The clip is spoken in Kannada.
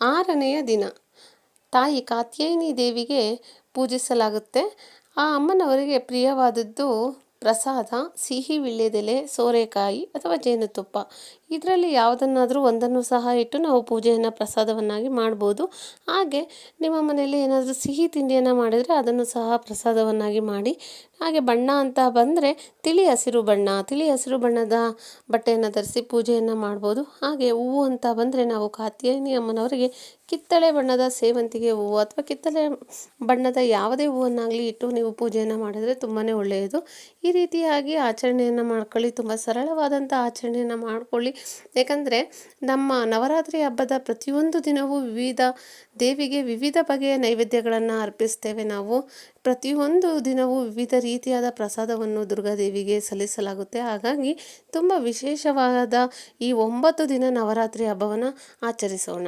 ಆರನೆಯ ದಿನ. ತಾಯಿ ಕಾತ್ಯಾಯಿನಿ ದೇವಿಗೆ ಪೂಜಿಸಲಾಗುತ್ತೆ. ಆ ಅಮ್ಮನವರಿಗೆ ಪ್ರಿಯವಾದದ್ದು ಪ್ರಸಾದ, ಸಿಹಿ ವಿಳ್ಯದೆಲೆ ಸೋರೆಕಾಯಿ ಅಥವಾ ಜೇನುತುಪ್ಪ. ಇದರಲ್ಲಿ ಯಾವುದನ್ನಾದರೂ ಒಂದನ್ನು ಸಹ ಇಟ್ಟು ನಾವು ಪೂಜೆಯನ್ನು ಪ್ರಸಾದವನ್ನಾಗಿ ಮಾಡ್ಬೋದು. ಹಾಗೆ ನಿಮ್ಮ ಮನೆಯಲ್ಲಿ ಏನಾದರೂ ಸಿಹಿ ತಿಂಡಿಯನ್ನು ಮಾಡಿದರೆ ಅದನ್ನು ಸಹ ಪ್ರಸಾದವನ್ನಾಗಿ ಮಾಡಿ. ಹಾಗೆ ಬಣ್ಣ ಅಂತ ಬಂದರೆ ತಿಳಿ ಹಸಿರು ಬಣ್ಣ, ತಿಳಿ ಹಸಿರು ಬಣ್ಣದ ಬಟ್ಟೆಯನ್ನು ಧರಿಸಿ ಪೂಜೆಯನ್ನು ಮಾಡ್ಬೋದು. ಹಾಗೆ ಹೂವು ಅಂತ ಬಂದರೆ ನಾವು ಕಾತ್ಯಾಯಿನಿ ಅಮ್ಮನವರಿಗೆ ಕಿತ್ತಳೆ ಬಣ್ಣದ ಸೇವಂತಿಗೆ ಹೂವು ಅಥವಾ ಕಿತ್ತಳೆ ಬಣ್ಣದ ಯಾವುದೇ ಹೂವನ್ನಾಗಲಿ ಇಟ್ಟು ನೀವು ಪೂಜೆಯನ್ನು ಮಾಡಿದರೆ ತುಂಬಾ ಒಳ್ಳೆಯದು. ಈ ರೀತಿಯಾಗಿ ಆಚರಣೆಯನ್ನು ಮಾಡ್ಕೊಳ್ಳಿ. ತುಂಬ ಸರಳವಾದಂಥ ಆಚರಣೆಯನ್ನು ಮಾಡ್ಕೊಳ್ಳಿ. ಯಾಕಂದರೆ ನಮ್ಮ ನವರಾತ್ರಿ ಹಬ್ಬದ ಪ್ರತಿಯೊಂದು ದಿನವೂ ವಿವಿಧ ದೇವಿಗೆ ವಿವಿಧ ಬಗೆಯ ನೈವೇದ್ಯಗಳನ್ನು ಅರ್ಪಿಸ್ತೇವೆ ನಾವು. ಪ್ರತಿಯೊಂದು ದಿನವೂ ವಿವಿಧ ರೀತಿಯಾದ ಪ್ರಸಾದವನ್ನು ದುರ್ಗಾದೇವಿಗೆ ಸಲ್ಲಿಸಲಾಗುತ್ತೆ. ಹಾಗಾಗಿ ತುಂಬ ವಿಶೇಷವಾದ ಈ ಒಂಬತ್ತು ದಿನ ನವರಾತ್ರಿ ಹಬ್ಬವನ್ನು ಆಚರಿಸೋಣ.